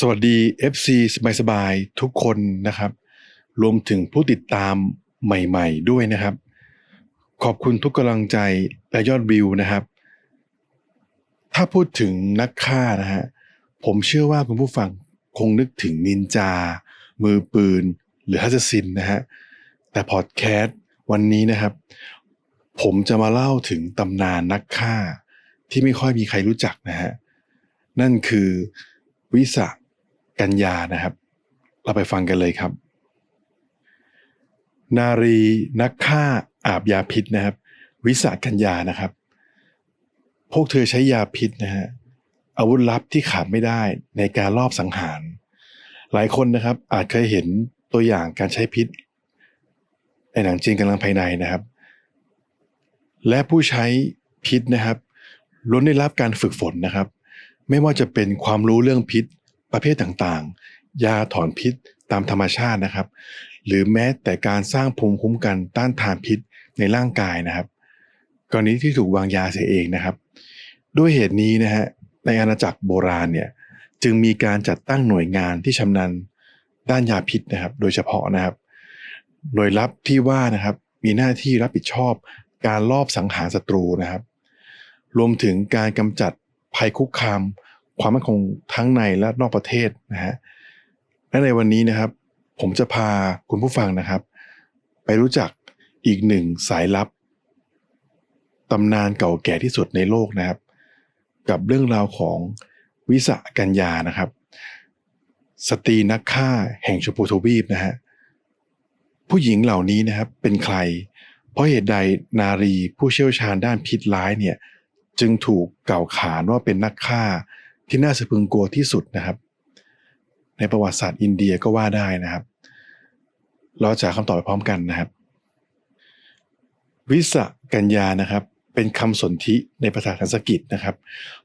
สวัสดี FC สบายสบายๆทุกคนนะครับ รวมถึงผู้ติดตามใหม่ๆด้วยนะครับ ขอบคุณทุกกำลังใจและยอดวิวนะครับ ถ้าพูดถึงนักฆ่านะฮะผมเชื่อว่าคุณผู้ฟังคงนึกถึงนินจา มือปืน หรือฮัสซินนะฮะแต่พอดแคสต์วันนี้นะครับ ผมจะมาเล่าถึงตำนานนักฆ่าที่ไม่ค่อยมีใครรู้จักนะฮะนั่นคือวิสา กัญญานะครับ เราไปฟังกันเลยครับ นารีนักฆ่าอาบยาพิษนะครับ วิสากัญญานะครับ พวกเธอใช้ยาพิษนะฮะอาวุธลับที่ขาดไม่ได้ในการลอบสังหาร หลายคนนะครับ อาจเคยเห็นตัวอย่างการใช้พิษในหนังจีนกำลังภายในนะครับ และผู้ใช้พิษนะครับล้วนได้รับการฝึกฝนนะครับ ไม่ว่าจะเป็นความรู้เรื่องพิษ ประเภทต่างๆ ยาถอนพิษตามธรรมชาตินะครับ หรือแม้แต่การสร้างภูมิคุ้มกันต้านทานพิษในร่างกายนะครับ กรณีที่ถูกวางยาเสียเองนะครับ ด้วยเหตุนี้นะฮะในอาณาจักรโบราณเนี่ยจึงมีการจัดตั้งหน่วยงานที่ชำนาญด้านยาพิษนะครับ โดยเฉพาะนะครับ หน่วยลับที่ว่านะครับมีหน้าที่รับผิดชอบการลอบสังหารศัตรูนะครับ รวมถึงการกำจัดภัยคุกคาม ความมั่นคงทั้งในและนอกประเทศนะฮะและในวันนี้นะครับ ผมจะพาคุณผู้ฟังนะครับ ไปรู้จักอีกหนึ่งสายลับตำนานเก่าแก่ที่สุดในโลกนะครับ กับเรื่องราวของวิสากัญญานะครับ สตรีนักฆ่าแห่งชมพูทวีปนะฮะผู้หญิงเหล่านี้นะครับเป็นใคร เพราะเหตุใดนารีผู้เชี่ยวชาญด้านพิษร้ายเนี่ย จึงถูกกล่าวขานว่าเป็นนักฆ่า ที่น่าสะพึงกลัวที่สุดนะครับ ในประวัติศาสตร์อินเดียก็ว่าได้นะครับ เราจะคำตอบไปพร้อมกันนะครับ วิสกัญญานะครับ เป็นคำสนธิในภาษาสันสกฤตนะครับ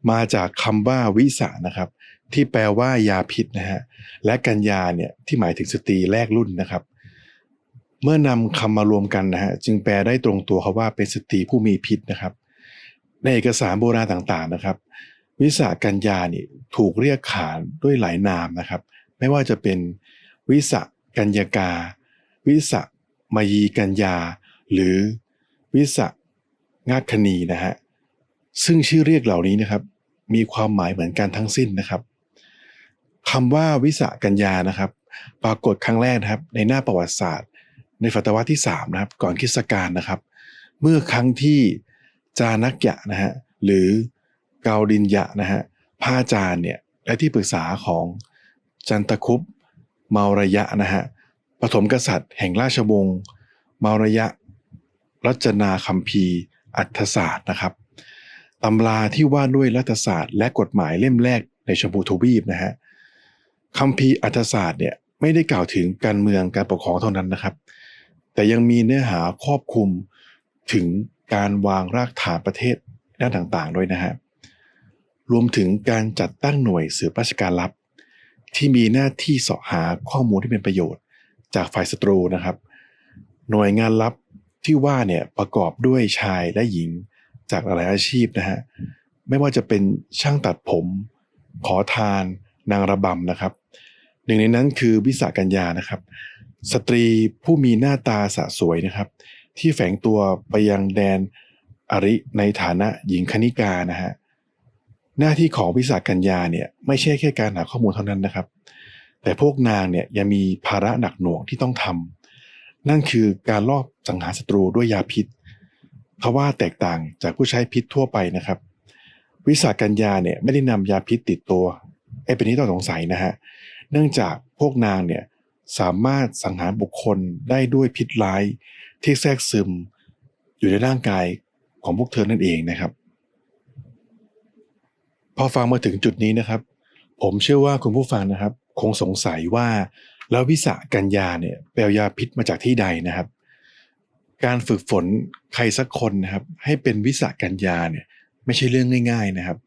มาจากคำว่าวิสานะครับ ที่แปลว่ายาพิษนะฮะและกัญญาเนี่ยที่หมายถึงสตรีแรกรุ่นนะครับเมื่อนำคำมารวมกันนะฮะจึงแปลได้ตรงตัวเขาว่าเป็นสตรีผู้มีพิษนะครับ ในเอกสารโบราณต่างๆนะครับ วิสากัญญานี่ถูกเรียกขานด้วยหลายนามนะครับ ไม่ว่าจะเป็นวิสากัญญากา วิสามายีกัญญา หรือวิสางาคณีนะฮะซึ่งชื่อเรียกเหล่านี้นะครับ มีความหมายเหมือนกันทั้งสิ้นนะครับคำว่าวิสากัญญานะครับ ปรากฏครั้งแรกนะครับ ในหน้าประวัติศาสตร์ ในศตวรรษที่3นะครับ ก่อนคริสตกาลนะครับ เมื่อครั้งที่จานักยะนะฮะหรือ กาดินยะนะฮะพระอาจารย์เนี่ยและที่ปรึกษาของจันทคุปเมาระยะนะฮะปฐมกษัตริย์แห่งราชวงศ์เมาระยะ รัชนาคัมภีร์ อัตถศาสตร์นะครับตำราที่ว่าด้วยรัฐศาสตร์ และกฎหมายเล่มแรกในชมพูทวีปนะฮะคัมภีร์อัตถศาสตร์เนี่ยไม่ได้กล่าวถึงการเมืองการปกครองเท่านั้นนะครับ แต่ยังมีเนื้อหาครอบคลุมถึงการวางรากฐานประเทศด้านต่างๆด้วยนะฮะ รวมถึงการจัดตั้งหน่วยสืบราชการลับ ที่มีหน้าที่เสาะหาข้อมูลที่เป็นประโยชน์ จากฝ่ายศัตรูนะครับ หน่วยงานลับที่ว่าเนี่ยประกอบด้วยชายและหญิงจากหลายอาชีพนะฮะไม่ว่าจะเป็นช่างตัดผม ขอทานนางระบำนะครับ หนึ่งในนั้นคือวิสากัญญานะครับ สตรีผู้มีหน้าตาสะสวยนะครับ ที่แฝงตัวไปยังแดนอริในฐานะหญิงคณิกานะฮะ หน้าที่ของวิสากัญญาเนี่ยไม่ใช่แค่การหาข้อมูลเท่านั้นนะครับ แต่พวกนางเนี่ยยังมีภาระหนักหน่วงที่ต้องทำนั่นคือการลอบสังหารศัตรูด้วยยาพิษเพราะว่าแตกต่างจากผู้ใช้พิษทั่วไปนะครับ วิสากัญญาเนี่ยไม่ได้นำยาพิษติดตัวไอ้เป็นที่ต้องสงสัยนะฮะเนื่องจากพวกนางเนี่ยสามารถสังหารบุคคลได้ด้วยพิษร้ายที่แทรกซึมอยู่ในร่างกายของพวกเธอนั่นเองนะครับ พอฟังมาถึงจุดนี้นะครับ ผมเชื่อว่าคุณผู้ฟังนะครับ คงสงสัยว่าแล้ววิสากัญญาเนี่ยแปลยาพิษมาจากที่ใดนะครับ การฝึกฝนใครสักคนนะครับ ให้เป็นวิสากัญญาเนี่ยไม่ใช่เรื่องง่าย ๆนะครับ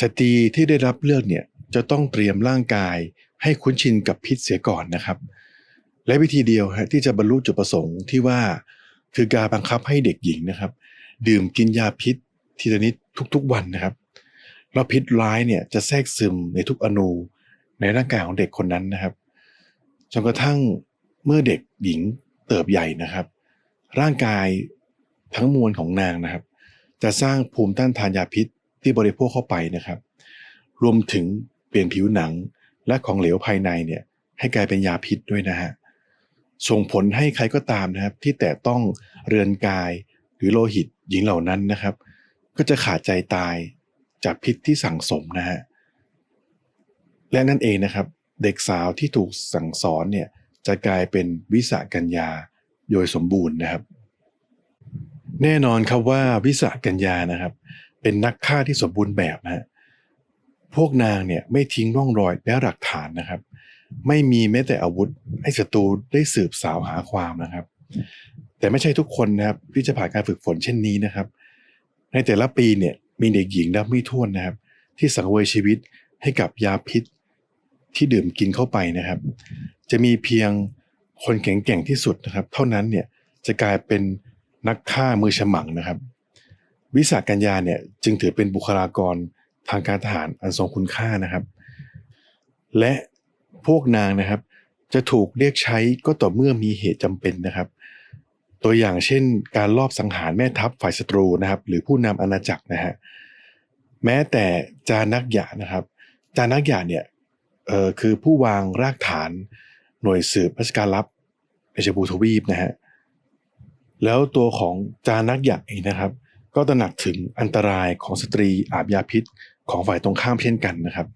สตรีที่ได้รับเลือกเนี่ยจะต้องเตรียมร่างกาย ให้คุ้นชินกับพิษเสียก่อนนะครับ และวิธีเดียวที่จะบรรลุจุดประสงค์ที่ว่าคือการบังคับให้เด็กหญิงนะครับ ดื่มกินยาพิษทีละนิดทุกๆวันนะครับ แล้วพิษร้ายเนี่ยจะแทรกซึมในทุกอนูในร่างกายของเด็กคนนั้นนะครับจนกระทั่งเมื่อเด็กหญิงเติบใหญ่นะครับ ร่างกายทั้งมวลของนางนะครับ จะสร้างภูมิต้านทานยาพิษที่บริโภคเข้าไปนะครับ รวมถึงเปลี่ยนผิวหนังและของเหลวภายในเนี่ยให้กลายเป็นยาพิษด้วยนะฮะส่งผลให้ใครก็ตามนะครับ ที่แต่ต้องเรือนกายหรือโลหิตหญิงเหล่านั้นนะครับ ก็จะขาดใจตาย จากพิษที่สั่งสมนะฮะและนั่นเองนะครับ เด็กสาวที่ถูกสั่งสอนเนี่ยจะกลายเป็นวิสากัญญาโดยสมบูรณ์นะครับ แน่นอนครับว่าวิสากัญญานะครับ เป็นนักฆ่าที่สมบูรณ์แบบนะฮะพวกนางเนี่ยไม่ทิ้งร่องรอยและหลักฐานนะครับ ไม่มีแม้แต่อาวุธให้ศัตรูได้สืบสาวหาความนะครับ แต่ไม่ใช่ทุกคนนะครับที่จะผ่านการฝึกฝนเช่นนี้นะครับ ในแต่ละปีเนี่ย มีเด็กหญิงนับไม่ถ้วนนะครับ ที่สังเวยชีวิตให้กับยาพิษที่ดื่มกินเข้าไปนะครับ จะมีเพียงคนแข็งแกร่งที่สุดนะครับ เท่านั้นเนี่ยจะกลายเป็นนักฆ่ามือฉมังนะครับ วิสากัญญาเนี่ยจึงถือเป็นบุคลากรทางการทหารอันทรงคุณค่านะครับ และพวกนางนะครับ จะถูกเรียกใช้ก็ต่อเมื่อมีเหตุจำเป็นนะครับ ตัวอย่างเช่น การลอบสังหารแม่ทัพฝ่ายศัตรูนะครับ หรือผู้นำอาณาจักรนะฮะแม้แต่จานักหยานะครับ จานักหยาเนี่ยเออคือผู้วางรากฐานหน่วยสืบราชการลับในชบูทวีปนะฮะแล้วตัวของจานักหยาเองนะครับ ก็ตระหนักถึงอันตรายของสตรีอาบยาพิษของฝ่ายตรงข้ามเช่นกันนะครับ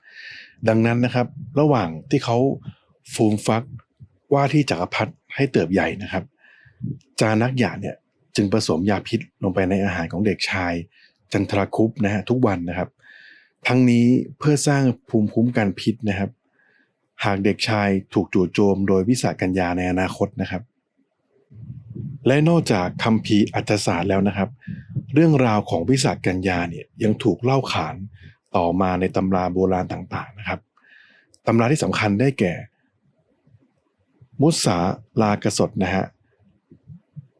ดังนั้นนะครับ ระหว่างที่เขาฟูมฟักว่าที่จักรพรรดิให้เติบใหญ่นะครับ จานักหยาเนี่ยจึงผสมยาพิษลงไปในอาหารของเด็กชาย จันทราคุปนะฮะทุกวันนะครับ ทั้งนี้เพื่อสร้างภูมิคุ้มกันพิษนะครับ หากเด็กชายถูกจู่โจมโดยวิสากัญญาในอนาคตนะครับ และนอกจากคัมภีอัตศาสตร์แล้วนะครับ เรื่องราวของวิสากัญญาเนี่ยยังถูกเล่าขานต่อมาในตำราโบราณต่างๆนะครับตำราที่สำคัญได้แก่ มุสาลากสดนะฮะ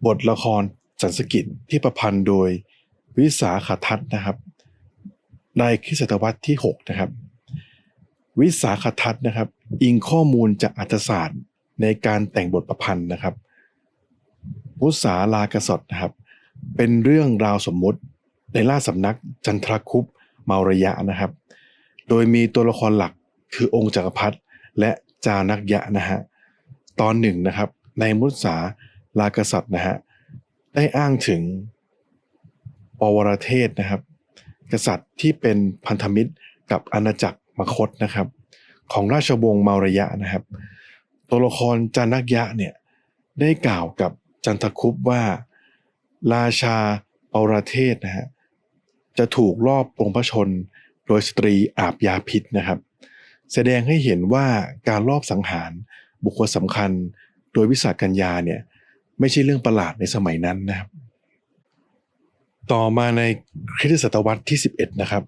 บทละครสันสกิตที่ประพันธ์โดยวิสาขทัศน์นะครับ ในคริสตศตวรรษที่ 6 นะครับ วิสาขทัศน์นะครับ อิงข้อมูลจากอัตศาสตร์ในการแต่งบทประพันธ์นะครับมุสาลากสดนะครับ เป็นเรื่องราวสมมุติในราชสำนักจันทรคุปเมารยะนะครับ โดยมีตัวละครหลักคือองค์จักรพรรดิและจานักยะนะฮะตอนหนึ่งนะครับ ในมุสา ลากษัตริย์นะฮะได้อ้างถึงปวรเทศนะครับ กษัตริย์ที่เป็นพันธมิตรกับอาณาจักรมคตนะครับ ของราชวงศ์เมารยะนะครับ ตัวละครจานักยะเนี่ยได้กล่าวกับจันทคุปว่า ราชาปวรเทศนะฮะจะถูกลอบปรงพระชนโดยสตรีอาบยาพิษนะครับ แสดงให้เห็นว่าการลอบสังหารบุคคลสำคัญโดยวิสากัญญาเนี่ย ไม่ใช่เรื่องประหลาดในสมัยนั้นนะครับ ต่อมาในคริสตศตวรรษที่ 11 นะครับ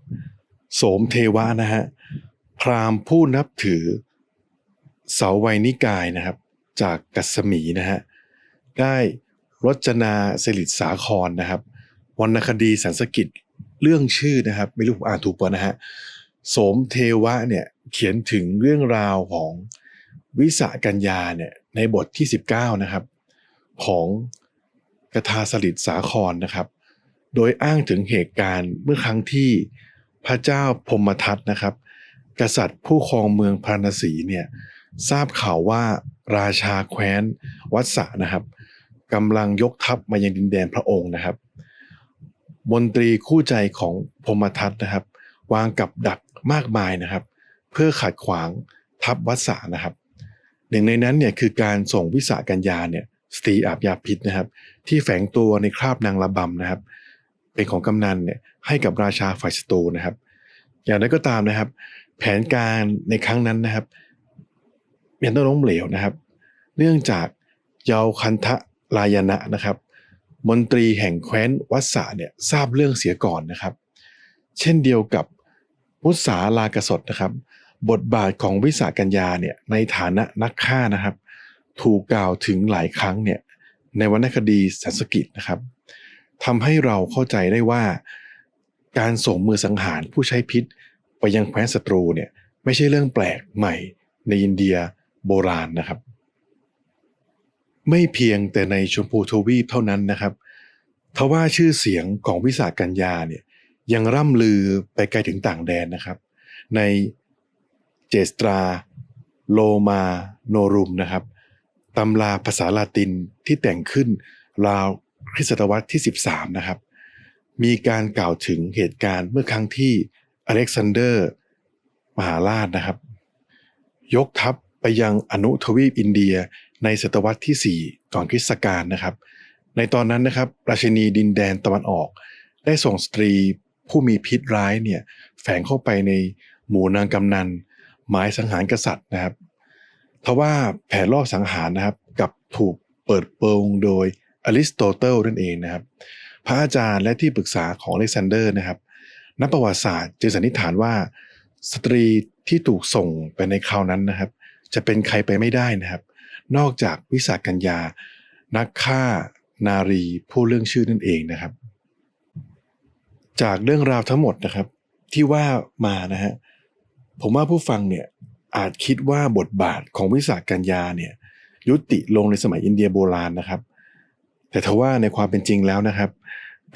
โสมเทวะนะฮะพราหมณ์ผู้นับถือเสาไวนิกายนะครับ จากกัสมีนะฮะได้รจนาสิริสาครนะครับวรรณคดีสันสกิตเรื่องชื่อนะครับ ไม่รู้ผมอ่านถูกปะนะฮะโสมเทวะเนี่ยเขียนถึงเรื่องราวของวิสากัญญาเนี่ยในบทที่ 19 นะครับ ของกทาสลิดสาครนะครับ โดยอ้างถึงเหตุการณ์เมื่อครั้งที่พระเจ้าพมทัตนะครับ กษัตริย์ผู้ครองเมืองพาราณสีเนี่ยทราบข่าวว่าราชาแคว้นวัดสะนะครับกำลังยกทัพมายังดินแดนพระองค์นะครับมนตรีคู่ใจของพมทัตนะครับ วางกับดักมากมายนะครับ เพื่อขัดขวางทัพวัดสะนะครับ หนึ่งในนั้นเนี่ยคือการส่งวิสากัญญาเนี่ย สตรีอาบยาพิษนะครับ ที่แฝงตัวในคราบนางระบำนะครับ เป็นของกำนันเนี่ยให้กับราชาฝ่ายศัตรูนะครับ อย่างไรก็ตามนะครับ แผนการในครั้งนั้นนะครับยังต้องล้มเหลวนะครับ เนื่องจากเยาวคันทะลายนะนะครับ มนตรีแห่งแคว้นวัสสะเนี่ยทราบเรื่องเสียก่อนนะครับ เช่นเดียวกับมุสาลากสดนะครับ บทบาทของวิสากัญญาเนี่ยในฐานะนักฆ่านะครับ ถูกกล่าวถึงหลายครั้งเนี่ยในวรรณคดีสันสกิตนะครับทำให้เราเข้าใจได้ว่า การส่งมือสังหารผู้ใช้พิษไปยังแคว้นศัตรูเนี่ยไม่ใช่เรื่องแปลกใหม่ในอินเดียโบราณนะครับ ไม่เพียงแต่ในชมพูทวีปเท่านั้นนะครับทว่าชื่อเสียงของวิสากัญญาเนี่ยยังร่ำลือไปไกลถึงต่างแดนนะครับ ในเจสตราโลมาโนรุมนะครับ ตำราภาษาลาตินที่แต่งขึ้นราวคริสตศตวรรษที่ 13 นะครับ มีการกล่าวถึงเหตุการณ์เมื่อครั้งที่อเล็กซานเดอร์ มหาราชนะครับ ยกทัพไปยังอนุทวีปอินเดียในศตวรรษที่ 4 ก่อนคริสต์กาลนะครับ ในตอนนั้นนะครับ ราชินีดินแดนตะวันออก ได้ส่งสตรีผู้มีพิษร้ายเนี่ยแฝงเข้าไปในหมู่นางกำนัน หมายสังหารกษัตริย์นะครับ ทว่าแผนรอบสังหารนะครับกับถูกเปิดโปงโดยอริสโตเติลนั่นเองนะครับ พระอาจารย์และที่ปรึกษาของอเล็กซานเดอร์นะครับ นักประวัติศาสตร์จึงสันนิษฐานว่า สตรีที่ถูกส่งไปในคราวนั้นนะครับ จะเป็นใครไปไม่ได้นะครับ นอกจากวิสากัญญา นักฆ่านารีผู้เรื่องชื่อนั่นเองนะครับ จากเรื่องราวทั้งหมดนะครับ ที่ว่ามานะฮะผมว่าผู้ฟังเนี่ย อาจคิดว่าบทบาทของวิสากัญญาเนี่ยยุติลงในสมัยอินเดียโบราณนะครับ แต่ทว่าในความเป็นจริงแล้วนะครับ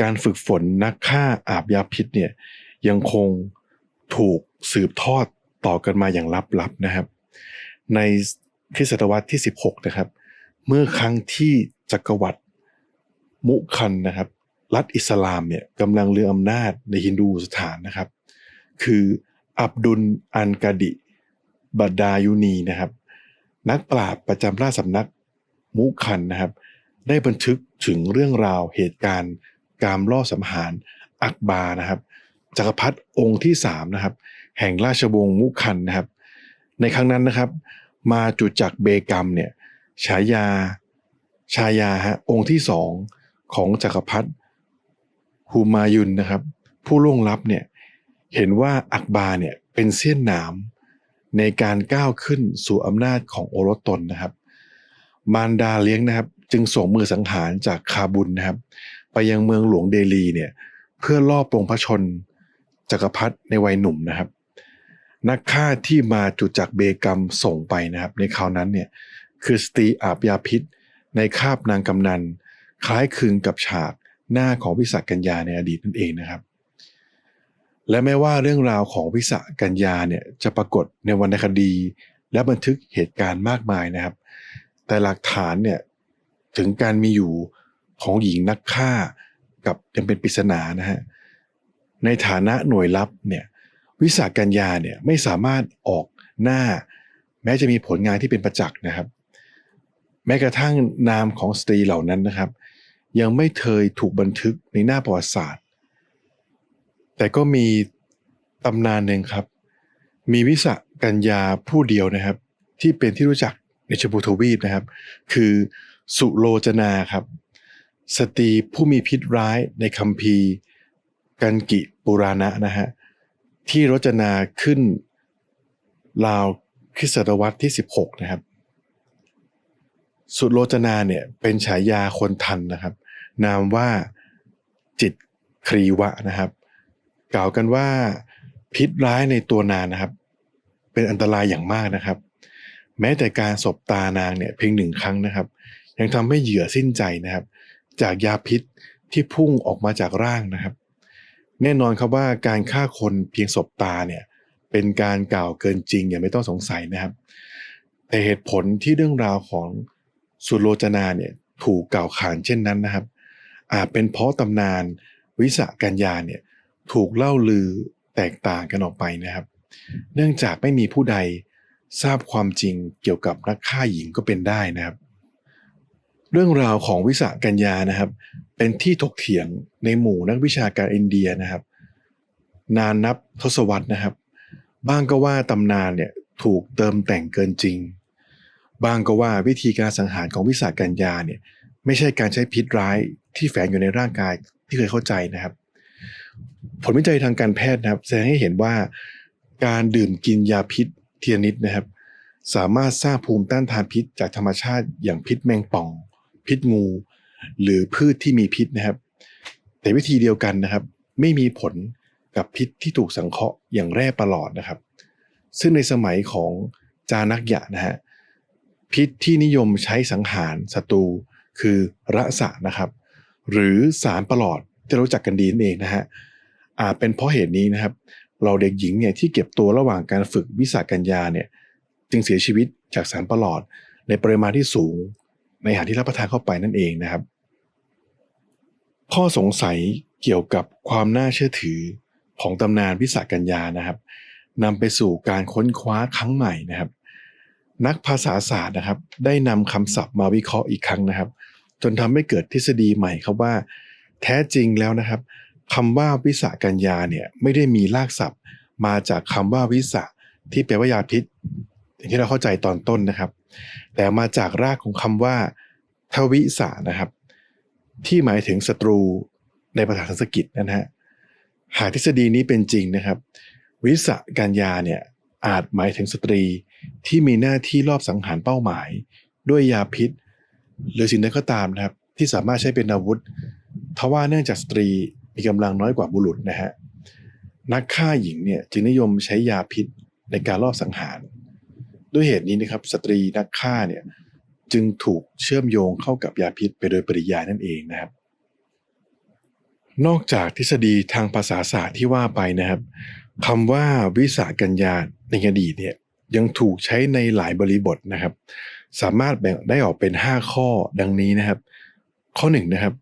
การฝึกฝนนักฆ่าอาบยาพิษเนี่ยยังคงถูกสืบทอดต่อกันมาอย่างลับๆนะครับ ในคริสตศตวรรษที่ 16 นะครับ เมื่อครั้งที่จักรวรรดิมุคันนะครับ รัฐอิสลามเนี่ยกำลังเรืออำนาจในฮินดูสถานนะครับ คืออับดุลอันกาดิ บดายุนีนะครับ นักปราบประจำราชสำนักมุคันนะครับ ได้บันทึกถึงเรื่องราวเหตุการณ์ การล่อสังหารอักบานะครับจักรพรรดิองค์ที่สามนะครับ แห่งราชวงศ์มุคันนะครับ ในครั้งนั้นนะครับ มาจุจักเบกัมเนี่ยฉายาชายาฮะองค์ที่สองของจักรพรรดิฮูมายุนนะครับ ผู้ล่วงลับเนี่ยเห็นว่าอักบาเนี่ยเป็นเส้นหนาม ในการก้าวขึ้นสู่อำนาจของโอรสตนนะครับ มารดาเลี้ยงนะครับ จึงส่งมือสังหารจากคาบุลนะครับ ไปยังเมืองหลวงเดลีเนี่ยเพื่อล่อปลงพระชนจักรพรรดิในวัยหนุ่มนะครับ นักฆ่าที่มาจุจักเบกัมส่งไปนะครับ ในคราวนั้นเนี่ยคือสตีอาบยาพิษ ในคาบนางกำนัน คล้ายคลึงกับฉากหน้าของวิสักกัญญาในอดีตนั่นเองนะครับ และแม้ว่าเรื่องราวของวิสากัญญาเนี่ยจะปรากฏในวรรณคดี และบันทึกเหตุการณ์มากมายนะครับ แต่หลักฐานเนี่ยถึงการมีอยู่ของหญิงนักฆ่ากับยังเป็นปริศนานะฮะในฐานะหน่วยลับเนี่ยวิสากัญญาเนี่ยไม่สามารถออกหน้า แม้จะมีผลงานที่เป็นประจักษ์นะครับ แม้กระทั่งนามของสตรีเหล่านั้นนะครับ ยังไม่เคยถูกบันทึกในหน้าประวัติศาสตร์ แต่ก็มีตำนานหนึ่งครับ มีวิสากัญญาผู้เดียวนะครับ ที่เป็นที่รู้จักในชมพูทวีปนะครับ คือสุโลจนาครับ สตรีผู้มีพิษร้ายในคัมภีร์ กันกิปุราณะนะฮะที่รจนาขึ้นราวคริสตศตวรรษที่ 16 นะครับ สุโลจนาเนี่ยเป็นฉายาคนทันนะครับ นามว่าจิตครีวะนะครับ กล่าวกันว่าพิษร้ายในตัวนางนะครับ เป็นอันตรายอย่างมากนะครับ แม้แต่การสบตานางเนี่ยเพียงหนึ่งครั้งนะครับ ยังทำให้เหยื่อสิ้นใจนะครับ จากยาพิษที่พุ่งออกมาจากร่างนะครับ แน่นอนครับว่าการฆ่าคนเพียงศบตาเนี่ยเป็นการกล่าวเกินจริงอย่าไม่ต้องสงสัยนะครับ แต่เหตุผลที่เรื่องราวของสุโลจนาเนี่ยถูกกล่าวขานเช่นนั้นนะครับ อาจเป็นเพราะตำนานวิสากัญญาเนี่ย ถูกเล่าลือแตกต่างกันออกไปนะครับ เนื่องจากไม่มีผู้ใดทราบความจริงเกี่ยวกับนักฆ่าหญิงก็เป็นได้นะครับ เรื่องราวของวิสากัญญานะครับ เป็นที่ถกเถียงในหมู่นักวิชาการอินเดียนะครับ นานนับทศวรรษนะครับ บ้างก็ว่าตำนานเนี่ยถูกเติมแต่งเกินจริงบางก็ว่าวิธีการสังหารของวิสากัญญาเนี่ยไม่ใช่การใช้พิษร้ายที่แฝงอยู่ในร่างกายที่เคยเข้าใจนะครับ ผลวิจัยทางการแพทย์นะครับ แสดงให้เห็นว่าการดื่มกินยาพิษเทียนิดนะครับ สามารถสร้างภูมิต้านทานพิษจากธรรมชาติอย่างพิษแมงป่อง พิษงู หรือพืชที่มีพิษนะครับ แต่วิธีเดียวกันนะครับ ไม่มีผลกับพิษที่ถูกสังเคราะห์อย่างแร่ประหลอดนะครับ ซึ่งในสมัยของจานักยะนะฮะพิษที่นิยมใช้สังหารศัตรูคือระสะนะครับ หรือสารประหลอด ที่เรารู้จักกันดีนั่นเองนะฮะอาจเป็นเพราะเหตุนี้นะครับ เราเด็กหญิงเนี่ยที่เก็บตัวระหว่างการฝึกวิสากัญญาเนี่ยจึงเสียชีวิตจากสารประหลอด ในปริมาณที่สูง ในอาหารที่รับประทานเข้าไปนั่นเองนะครับ ข้อสงสัยเกี่ยวกับความน่าเชื่อถือของตำนานวิสากัญญานะครับนำไปสู่การค้นคว้าครั้งใหม่นะครับ นักภาษาศาสตร์นะครับ ได้นำคำศัพท์มาวิเคราะห์อีกครั้งนะครับ จนทำให้เกิดทฤษฎีใหม่ครับว่า แท้จริงแล้วนะครับคำว่าวิสากัญญาเนี่ยไม่ได้มีรากศัพท์มาจากคำว่าวิสาที่แปลว่ายาพิษ อย่างที่เราเข้าใจตอนต้นนะครับ แต่มาจากรากของคำว่า ทวิสานะครับ ที่หมายถึงศัตรูในภาษาสันสกฤตนะฮะหากทฤษฎีนี้เป็นจริงนะครับ วิสากัญญาเนี่ยอาจหมายถึงสตรีที่มีหน้าที่รอบสังหารเป้าหมาย ด้วยยาพิษ หรือสิ่งใดก็ตามนะครับ ที่สามารถใช้เป็นอาวุธ ทว่าเนื่องจากสตรีมีกำลังน้อยกว่าบุรุษนะฮะนักฆ่าหญิงเนี่ยจึงนิยมใช้ยาพิษในการลอบสังหาร ด้วยเหตุนี้นะครับสตรีนักฆ่าเนี่ยจึงถูกเชื่อมโยงเข้ากับยาพิษไปโดยปริยายนั่นเองนะครับ นอกจากทฤษฎีทางภาษาศาสตร์ที่ว่าไปนะครับคำว่าวิสากัญญาในอดีตเนี่ยยังถูกใช้ในหลายบริบทนะครับ สามารถแบ่งได้ออกเป็น 5 ข้อดังนี้นะครับ ข้อ1นนะครับ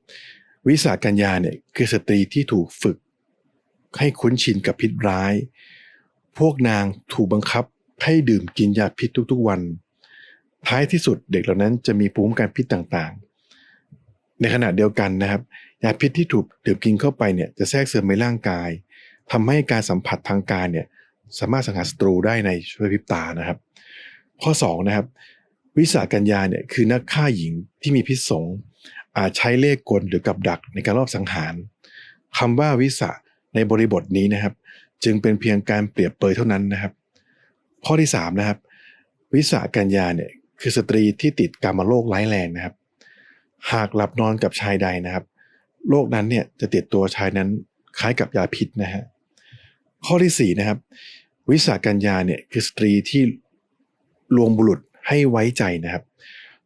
วิสากัญญาเนี่ยคือสตรีที่ถูกฝึก ให้คุ้นชินกับพิษร้าย พวกนางถูกบังคับให้ดื่มกินยาพิษทุกๆวัน ท้ายที่สุดเด็กเหล่านั้นจะมีภูมิคุ้มกันพิษต่างๆ ในขณะเดียวกันนะครับ ยาพิษที่ถูกดื่มกินเข้าไปเนี่ยจะแทรกซึมในร่างกายทำให้การสัมผัสทางการเนี่ยสามารถสังหารศัตรูได้ในช่วยพริบตานะครับ ข้อ2นะครับวิสากัญญาเนี่ยคือนักฆ่าหญิงที่มีพิษสง อาจใช้เลขกลหรือกับดักในการรอบสังหารคำว่าวิสาในบริบทนี้นะครับ จึงเป็นเพียงการเปรียบเปยเท่านั้นนะครับ ข้อที่3นะครับ วิสากัญญาเนี่ยคือสตรีที่ติดกรรมโรคร้ายแรงนะครับ หากหลับนอนกับชายใดนะครับโรคนั้นเนี่ยจะติดตัวชายนั้นคล้ายกับยาพิษนะฮะข้อที่4นะครับ วิสากัญญาเนี่ยคือสตรีที่ลวงบุรุษให้ไว้ใจนะครับ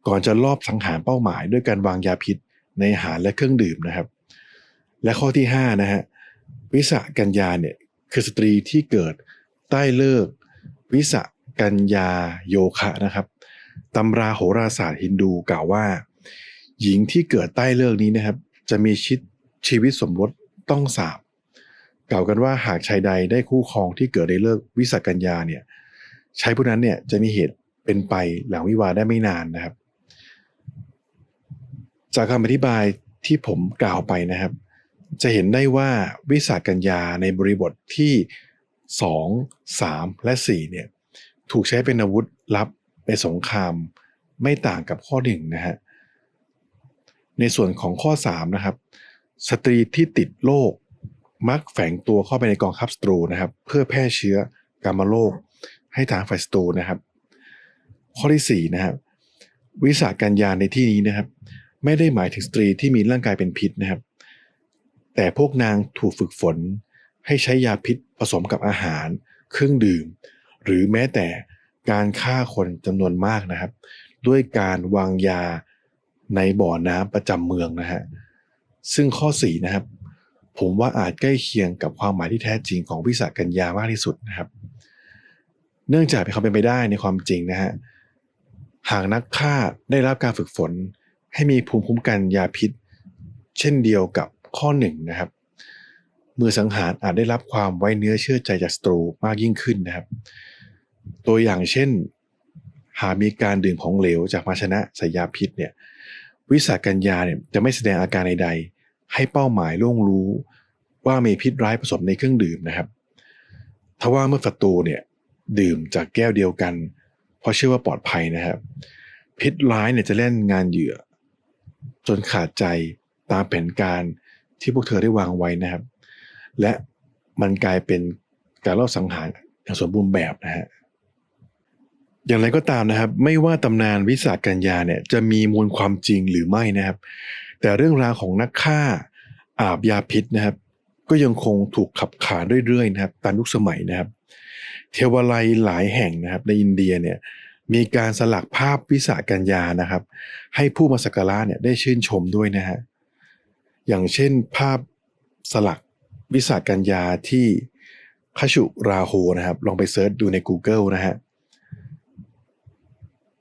ก่อนจะลอบสังหารเป้าหมายด้วยการวางยาพิษในอาหารและเครื่องดื่มนะครับ และข้อที่5นะฮะวิสกัญญาเนี่ยคือสตรีที่เกิดใต้เลิก วิสกัญญาโยคะนะครับตำราโหราศาสตร์ฮินดูกล่าวว่า หญิงที่เกิดใต้เลิกนี้นะครับ จะมีชิดชีวิตสมรสต้องสาบกล่าวกันว่าหากชายใดได้คู่ครองที่เกิดในเลิกวิสกัญญาเนี่ยชายผู้นั้นเนี่ยจะมีเหตุเป็นไปหลังวิวาได้ไม่นานนะครับ จากคำอธิบายที่ผมกล่าวไปนะครับ จะเห็นได้ว่าวิสากัญญาในบริบทที่ 2 3 และ 4 เนี่ยถูกใช้เป็นอาวุธลับในสงครามไม่ต่างกับข้อหนึ่งนะฮะในส่วนของข้อ 3 นะครับ สตรีที่ติดโรคมักแฝงตัวเข้าไปในกองทัพศัตรูนะครับ เพื่อแพร่เชื้อกามาโรคให้ทางฝ่ายศัตรูนะครับ ข้อที่4นะครับวิสากัญญาในที่นี้นะครับ ไม่ได้หมายถึงสตรีที่มีร่างกายเป็นพิษนะครับ แต่พวกนางถูกฝึกฝน ให้ใช้ยาพิษผสมกับอาหาร เครื่องดื่ม หรือแม้แต่การฆ่าคนจำนวนมากนะครับ ด้วยการวางยาในบ่อน้ำประจำเมืองนะฮะซึ่งข้อ4นะครับ ผมว่าอาจใกล้เคียงกับความหมายที่แท้จริงของวิสากัญญามากที่สุดนะครับ เนื่องจากเป็นความเป็นไปได้ในความจริงนะฮะหากนักฆ่าได้รับการฝึกฝน ให้มีภูมิคุ้มกันยาพิษ เช่นเดียวกับข้อหนึ่งนะครับ มือสังหารอาจได้รับความไว้เนื้อเชื่อใจจากศัตรูมากยิ่งขึ้นนะครับ ตัวอย่างเช่น หากมีการดื่มของเหลวจากภาชนะใส่ยาพิษเนี่ยวิสากัญญาเนี่ยจะไม่แสดงอาการใดๆ ให้เป้าหมายล่วงรู้ว่ามีพิษร้ายผสมในเครื่องดื่มนะครับทว่าเมื่อศัตรูเนี่ยดื่มจากแก้วเดียวกัน เพราะเชื่อว่าปลอดภัยนะครับ พิษร้ายเนี่ยจะเล่นงานเหยื่อ จนขาดใจตามแผนการที่พวกเธอได้วางไว้นะครับ และมันกลายเป็นการลอบสังหารอย่างสมบูรณ์แบบนะฮะอย่างไรก็ตามนะครับ ไม่ว่าตำนานวิสากัญญาเนี่ยจะมีมูลความจริงหรือไม่นะครับ แต่เรื่องราวของนักฆ่าอาบยาพิษนะครับ ก็ยังคงถูกขับขานเรื่อยๆนะครับตามยุคสมัยนะครับ เทวาลัยหลายแห่งนะครับในอินเดียเนี่ย มีการสลักภาพวิสากัญญานะครับ ให้ผู้มาสักการะเนี่ยได้ชื่นชมด้วยนะฮะอย่างเช่นภาพสลักวิสากัญญาที่คชุราโหนะครับ ลองไปเซิร์ชดูใน Google นะฮะ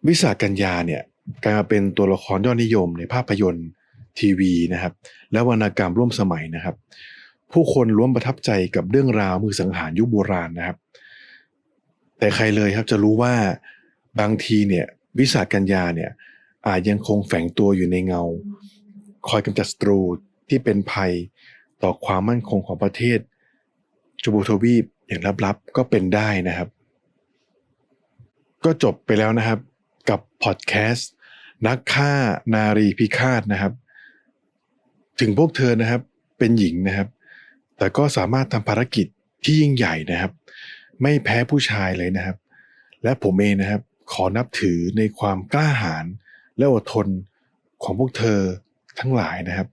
วิสากัญญาเนี่ยกลายมาเป็นตัวละครยอดนิยมในภาพยนตร์ทีวีนะครับ และวรรณกรรมร่วมสมัยนะครับ ผู้คนล้วนประทับใจกับเรื่องราวมือสังหารยุคโบราณนะครับ แต่ใครเลยครับจะรู้ว่า บางทีเนี่ยวิสากัญญาเนี่ยอาจยังคงแฝงตัวอยู่ในเงา คอยกำจัดศัตรูที่เป็นภัยต่อความมั่นคงของประเทศจูบูทวีปอย่างลับๆก็เป็นได้นะครับ ก็จบไปแล้วนะครับ กับพอดแคสต์นักฆ่านารีพิฆาตนะครับ ถึงพวกเธอนะครับเป็นหญิงนะครับ แต่ก็สามารถทำภารกิจที่ยิ่งใหญ่นะครับ ไม่แพ้ผู้ชายเลยนะครับ และผมเองนะครับ ขอนับถือในความกล้าหาญและอดทนของพวกเธอทั้งหลายนะครับ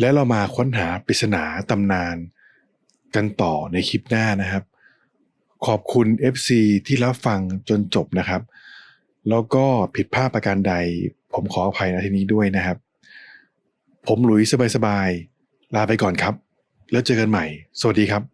และเรามาค้นหาปริศนาตำนานกันต่อในคลิปหน้านะครับ ขอบคุณ FC ที่รับฟังจนจบนะครับ แล้วก็ผิดพลาดประการใด ผมขออภัยในที่นี้ด้วยนะครับ ผมหลุยสบายๆลาไปก่อนครับ แล้วเจอกันใหม่ สวัสดีครับ